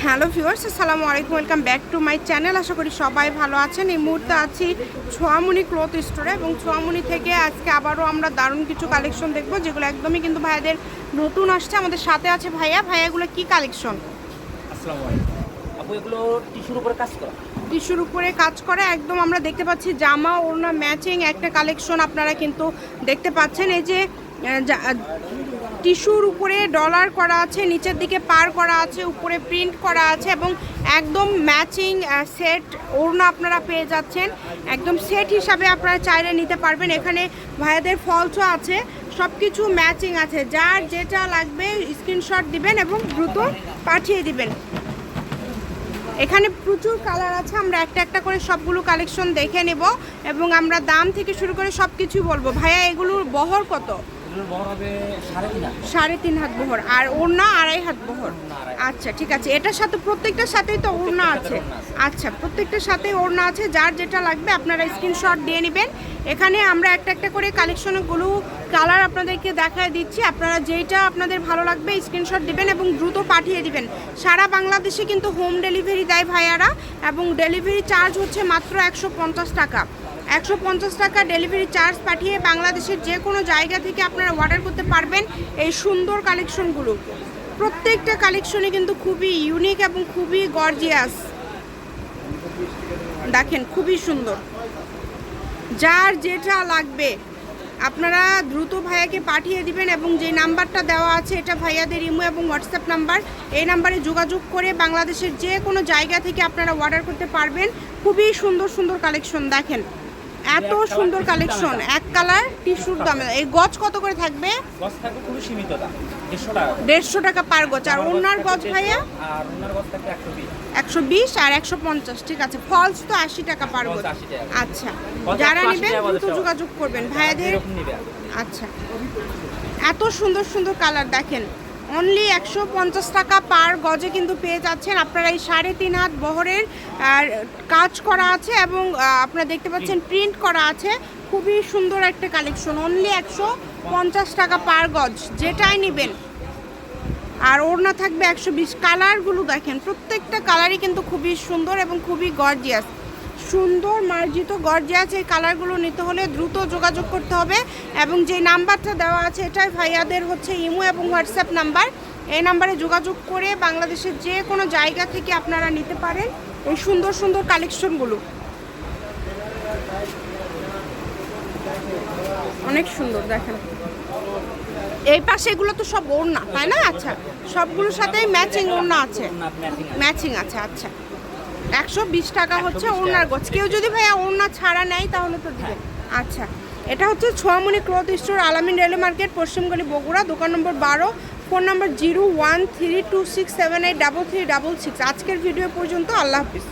Hello viewers আসসালামু আলাইকুম welcome back to my channel. আশা করি সবাই ভালো আছেন। এই মুহূর্তে আছি ছোয়ামুনি ক্লথ স্টোরে এবং ছোয়ামুনি থেকে আজকে আবারও আমরা দারুণ কিছু কালেকশন দেখব যেগুলো একদমই কিন্তু ভাইয়াদের নতুন আসছে। আমাদের সাথে আছে ভাইয়া। ভাইয়াগুলো কি কালেকশন? আসসালামু আলাইকুম। আপু এগুলো টিস্যুর উপরে কাজ করা? টিস্যুর উপরে কাজ করে। একদম আমরা দেখতে পাচ্ছি জামা ওড়না ম্যাচিং একটা কালেকশন আপনারা কিন্তু দেখতে পাচ্ছেন। এই যে টিস্যুর উপরে ডলার করা আছে, নিচের দিকে পার করা আছে, উপরে প্রিন্ট করা আছে এবং একদম ম্যাচিং সেট ওড়না আপনারা পেয়ে যাচ্ছেন। একদম সেট হিসাবে আপনারা চাইলে নিতে পারবেন। এখানে ভাইয়াদের ফলসও আছে সব কিছু ম্যাচিং আছে। যার যেটা লাগবে স্ক্রিনশট দিবেন এবং দ্রুত পাঠিয়ে দিবেন। এখানে প্রচুর কালার আছে, আমরা একটা একটা করে সবগুলো কালেকশন দেখে নেব এবং আমরা দাম থেকে শুরু করে সব কিছুই বলব। ভাইয়া, এগুলোর বহর কত? সাড়ে তিন হাত বহর। আর ওড়না আড়াই হাত বহর? আচ্ছা ঠিক আছে। এটার সাথে প্রত্যেকটার সাথেই তো ওড়না আছে। আচ্ছা প্রত্যেকটার সাথেই ওড়না আছে। যার যেটা লাগবে আপনারা স্ক্রিনশট দিয়ে নেবেন। এখানে আমরা একটা একটা করে কালেকশনগুলো কালার আপনাদেরকে দেখায় দিচ্ছি। আপনারা যেটা আপনাদের ভালো লাগবে স্ক্রিনশট দিবেন এবং দ্রুত পাঠিয়ে দিবেন। সারা বাংলাদেশে কিন্তু হোম ডেলিভারি দেয় ভাইয়ারা এবং ডেলিভারি চার্জ হচ্ছে মাত্র একশো পঞ্চাশ টাকা। একশো পঞ্চাশ টাকা ডেলিভারি চার্জ পাঠিয়ে বাংলাদেশের যে কোনো জায়গা থেকে আপনারা অর্ডার করতে পারবেন এই সুন্দর কালেকশনগুলো প্রত্যেকটা কালেকশনে কিন্তু খুবই ইউনিক এবং খুবই গর্জিয়াস দেখেন, খুবই সুন্দর। যার যেটা লাগবে, আপনারা দ্রুত ভাইয়াকে পাঠিয়ে দিবেন এবং যে নাম্বারটা দেওয়া আছে, এটা ভাইয়াদের ইমো এবং হোয়াটসঅ্যাপ নাম্বার। এই নাম্বারে যোগাযোগ করে বাংলাদেশের যে কোনো জায়গা থেকে আপনারা অর্ডার করতে পারবেন। খুবই সুন্দর সুন্দর কালেকশন দেখেন। এত সুন্দর কালেকশন এক কালার টিস্যুর দামে। এই গজ কত করে থাকবে? গছ থাকবে খুবই সীমিত দাম দেড়শো টাকা দেড়শো টাকা পার গজ। আর ওনার গজ ভাইয়া? আর ওনার গছ থাকবে একশো বিশ। একশো বিশ আর একশো পঞ্চাশ ঠিক আছে। ফলস তো আশি টাকা পার গজ। 80 টাকা। আচ্ছা। যারা 180 নেবেন দ্রুত যোগাযোগ করবেন। ভাইয়াদের আচ্ছা। এত সুন্দর সুন্দর কালার দেখেন। অনলি একশো পঞ্চাশ টাকা পার গজে কিন্তু পেয়ে যাচ্ছেন আপনারা এই সাড়ে তিন হাত বহরের কাজ করা আছে এবং আপনারা দেখতে পাচ্ছেন প্রিন্ট করা আছে। খুবই সুন্দর একটা কালেকশন অনলি একশো পঞ্চাশ টাকা পার গজ, যেটাই নেবেন। আর ওড়না থাকবে একশো বিশ কালারগুলো দেখেন, প্রত্যেকটা কালারই কিন্তু খুবই সুন্দর এবং খুবই গর্জিয়াস সুন্দর মার্জিত গর্জিয়াস এই কালারগুলো নিতে হলে দ্রুত যোগাযোগ করতে হবে এবং যে নাম্বারটা দেওয়া আছে এটাই ভাইয়াদের হচ্ছে ইমো এবং হোয়াটসঅ্যাপ নাম্বার। এই নাম্বারে যোগাযোগ করে বাংলাদেশের যে কোনো জায়গা থেকে আপনারা নিতে পারেন এই সুন্দর সুন্দর কালেকশনগুলো। অনেক সুন্দর দেখেন। এই পাশে এগুলো তো সব ওড়না তাই না? আচ্ছা সবগুলোর সাথেই ম্যাচিং ওড়না আছে। ম্যাচিং আছে আচ্ছা। একশো বিশ টাকা হচ্ছে ওনার গোছ। কেউ যদি ভাইয়া ওড়না ছাড়া নেয় তাহলে তো দিবেন আচ্ছা এটা হচ্ছে Choyamoni cloth store Alamin rail market পশ্চিমগলি Bogura দোকান নম্বর বারো phone number zero one three two six seven eight double three double six. আজকের ভিডিও পর্যন্ত আল্লাহ হাফিজ।